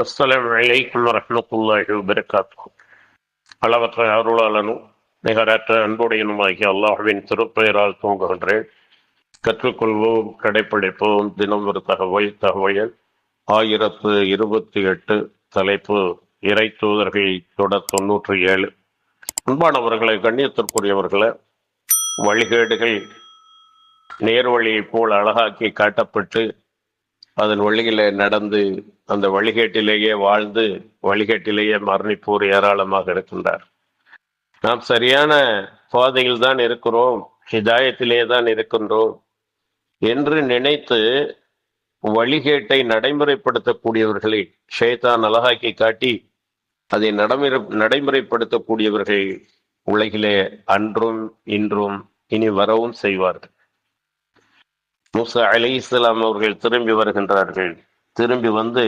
அஸ்லாம் வலைக்கம் வரமத்துல்லாஹி வபரகாத்து அளவற்ற அருளாளனும் நிகரற்ற அன்புடையனுமாகிய அல்லாஹ்வின் திருப்பெயரால் தூங்குகின்றேன். கற்றுக்கொள்வோம் கடைப்பிடிப்போம். தினம் ஒரு தகவல் தகவல். ஆயிரத்து இருபத்தி எட்டு தலைப்பு இறை தூதர்கள் தொடர் தொன்னூற்றி ஏழு. அன்பானவர்களை கண்ணியத்திற்குரியவர்களை வழிகேடுகள் நேர்வழியைப் போல் அழகாக்கி காட்டப்பட்டு அதன் வழியிலே நடந்து அந்த வழிகேட்டிலேயே வாழ்ந்து வழிகேட்டிலேயே மரணிப்போர் ஏராளமாக இருக்கின்றார். நாம் சரியான பாதையில் தான் இருக்கிறோம் ஹிதாயத்திலே தான் இருக்கின்றோம் என்று நினைத்து வழிகேட்டை நடைமுறைப்படுத்தக்கூடியவர்களை ஷேதான் அழகாக்கி காட்டி அதை நடைமுறை நடைமுறைப்படுத்தக்கூடியவர்கள் உலகிலே அன்றும் இன்றும் இனி வரவும் செய்வார்கள். மூசா அலி இஸ்லாம் அவர்கள் திரும்பி வருகின்றார்கள். திரும்பி வந்து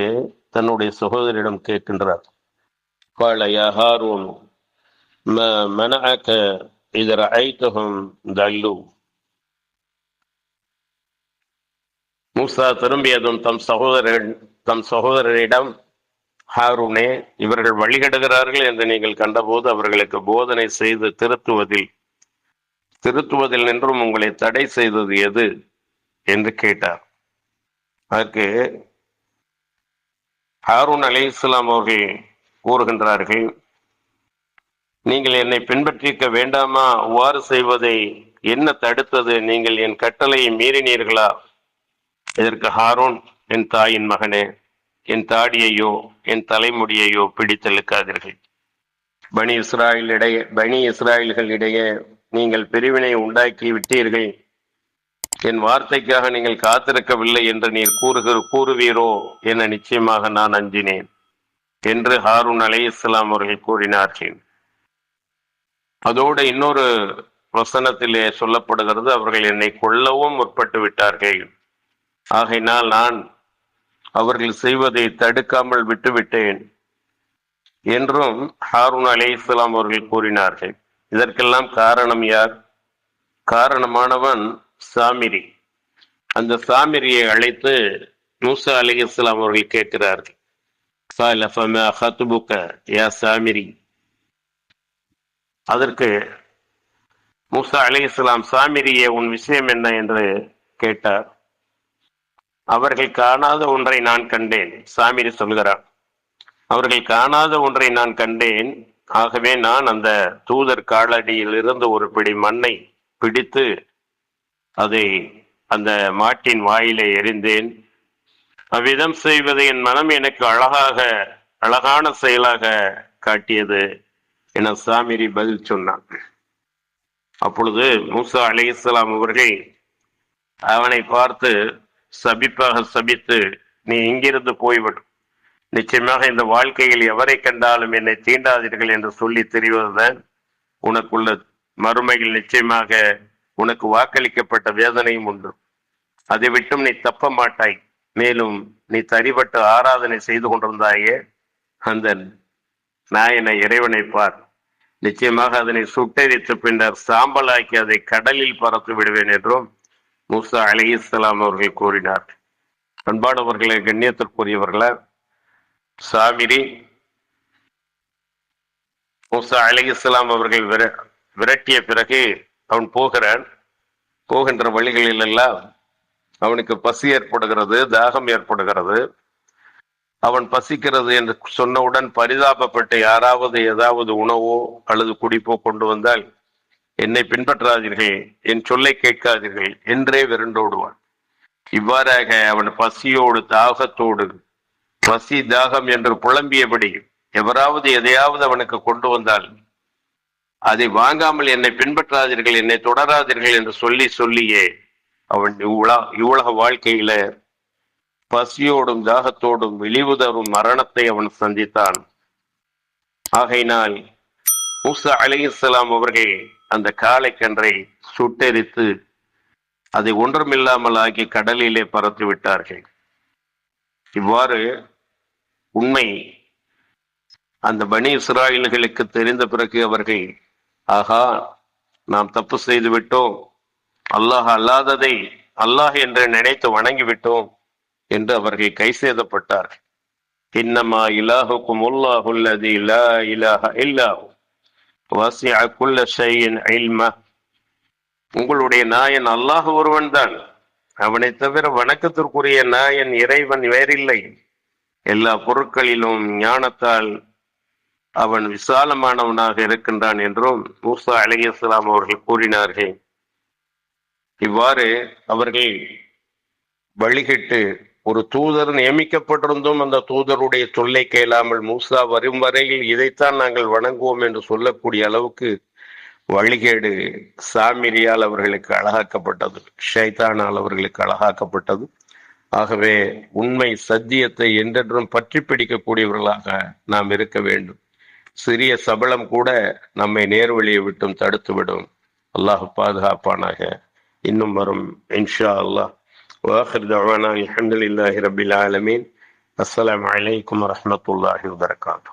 தன்னுடைய சகோதரிடம் கேட்கின்றார். கால ஹாரூன் ம மனஅக இதர் ஐத்தகம் தல்லு. மூசா திரும்பியதும் தம் சகோதரன் தம் சகோதரரிடம் ஹாரூனே இவர்கள் வழிகடுகிறார்கள் என்று நீங்கள் கண்டபோது அவர்களுக்கு போதனை செய்து திருத்துவதில் திருத்துவதில் நின்றும் உங்களை தடை செய்தது எது? என்று கேட்டார். அதற்கு ஹாரூன் அலி இஸ்லாம் அவர்கள் கூறுகின்றார்கள் நீங்கள் என்னை பின்பற்றிக்க வேண்டாமா? அவ்வாறு செய்வதை என்ன தடுத்தது? நீங்கள் என் கட்டளையை மீறினீர்களா? இதற்கு ஹாரூன் என் தாயின் மகனே என் தாடியையோ என் தலைமுடியையோ பிடித்தெழுக்காதீர்கள் பனி இஸ்ராயலிடையே பனி இஸ்ராயல்களிடையே நீங்கள் பிரிவினை உண்டாக்கி விட்டீர்கள். என் வார்த்தைக்காக நீங்கள் காத்திருக்கவில்லை என்று நீர் கூறுகிற கூறுவீரோ என நிச்சயமாக நான் அஞ்சினேன் என்று ஹாரூன் அலை இஸ்லாம் அவர்கள் கூறினார்கள். அதோடு இன்னொரு வசனத்திலே சொல்லப்படுகிறது அவர்கள் என்னை கொல்லவும் முற்பட்டு விட்டார்கள். ஆகையினால் நான் அவர்கள் செய்வதை தடுக்காமல் விட்டுவிட்டேன் என்றும் ஹாரூன் அலை இஸ்லாம் அவர்கள் கூறினார்கள். இதற்கெல்லாம் காரணம் யார்? காரணமானவன் சாமிரி. அந்த சாமிரியை அழைத்து மூசா அலி இஸ்லாம் அவர்கள் கேட்கிறார்கள். யா சாமிரி. அதற்கு மூசா அலி இஸ்லாம் சாமிரியே உன் விஷயம் என்ன? என்று கேட்டார். அவர்கள் காணாத ஒன்றை நான் கண்டேன் சாமிரி சொல்கிறார். அவர்கள் காணாத ஒன்றை நான் கண்டேன். ஆகவே நான் அந்த தூதர் காலடியில் இருந்து ஒரு பிடி மண்ணை பிடித்து அதை அந்த மாட்டின் வாயிலே எறிந்தேன். அவ்விதம் செய்வது என் மனம் எனக்கு அழகாக அழகான செயலாக காட்டியது என சாமிரி பதில் சொன்னான். அப்பொழுது மூசா அலி இஸ்லாம் அவர்கள் அவனை பார்த்து சபிப்பாக சபித்து நீ இங்கிருந்து போய்விடும் நிச்சயமாக இந்த வாழ்க்கையில் எவரை கண்டாலும் என்னை தீண்டாதீர்கள் என்று சொல்லி தெரிவதுதான் உனக்குள்ள மறுமையில் நிச்சயமாக உனக்கு வாக்களிக்கப்பட்ட வேதனையும் உண்டு. அதை விட்டும் நீ தப்ப மாட்டாய். மேலும் நீ தரிபட்டு ஆராதனை செய்து கொண்டிருந்தாயே அந்த நாயனை இறைவனை பார். நிச்சயமாக அதனை சுட்டெரித்து பின்னர் சாம்பலாக்கி அதை கடலில் பறத்து விடுவேன் என்றும் மூசா அலி இஸ்லாம் அவர்கள் கூறினார். அன்பானவர்களை கண்ணியத்திற்குரியவர்கள சாமிரி மூசா அலி இஸ்லாம் அவர்கள் விர விரட்டிய பிறகு அவன் போகிறான். போகின்ற வழிகளில் எல்லாம் அவனுக்கு பசி ஏற்படுகிறது தாகம் ஏற்படுகிறது. அவன் பசிக்கிறது என்று சொன்னவுடன் பரிதாபப்பட்டு யாராவது ஏதாவது உணவோ அல்லது குடிப்போ கொண்டு வந்தால் என்னை பின்பற்றாதீர்கள் என் சொல்லை கேட்காதீர்கள் என்றே விரண்டோடுவான். இவ்வாறாக அவன் பசியோடு தாகத்தோடு பசி தாகம் என்று புலம்பியபடி எவராவது எதையாவது அவனுக்கு கொண்டு வந்தால் அதை வாங்காமல் என்னை பின்பற்றாதீர்கள் என்னை தொடராதீர்கள் என்று சொல்லி சொல்லியே அவன் இவ்வுலா இவ்வுலக வாழ்க்கையில பசியோடும் தாகத்தோடும் விழிவு தரும் மரணத்தை அவன் சந்தித்தான். ஆகையினால் மூசா அலி இஸ்லாம் அவர்கள் அந்த காளை கன்றை சுட்டெரித்து அதை ஒன்றுமில்லாமல் ஆக்கி கடலிலே பறத்து விட்டார்கள். இவ்வாறு உண்மை அந்த பனி இஸ்ராயல்களுக்கு தெரிந்த பிறகு அவர்கள் ஆகா நாம் தப்பு செய்து விட்டோம். அல்லாஹ் அல்லாததை அல்லாஹ் என்று நினைத்து வணங்கிவிட்டோம் என்று அவர்கள் கை சேதப்பட்டார்கள் இன்னமா இலாஹுக்கும் உல்லாஹு லா இலாஹ இல்லாஹு வசிஅ குல்ல ஷைஇன் இல்ம. உங்களுடைய நாயன் அல்லாஹ் ஒருவன் தான். அவனை தவிர வணக்கத்திற்குரிய நாயன் இறைவன் வேறில்லை. எல்லா பொருட்களிலும் ஞானத்தால் அவன் விசாலமானவனாக இருக்கின்றான் என்றும் மூசா அலிகலாம் அவர்கள் கூறினார்கள். இவ்வாறு அவர்கள் வழிகிட்டு ஒரு தூதர் நியமிக்கப்பட்டிருந்தும் அந்த தூதருடைய சொல்லை கேளாமல் மூசா வரும் வரையில் இதைத்தான் நாங்கள் வணங்குவோம் என்று சொல்லக்கூடிய அளவுக்கு வழிகேடு சாமிரியால் அவர்களுக்கு அழகாக்கப்பட்டது ஷைத்தானால் அவர்களுக்கு அழகாக்கப்பட்டது. ஆகவே உண்மை சத்தியத்தை என்றென்றும் பற்றி பிடிக்கக்கூடியவர்களாக நாம் இருக்க வேண்டும். சிறிய சபலம் கூட நம்மை நேர்வழியை விட்டும் தடுத்துவிடும் அல்லாஹ் பாதுகாப்பானாக இன்னும் வரும் இன்ஷா அல்லாஹ் واخر دعوانا الحمد لله رب العالمين السلام عليكم ورحمه الله وبركاته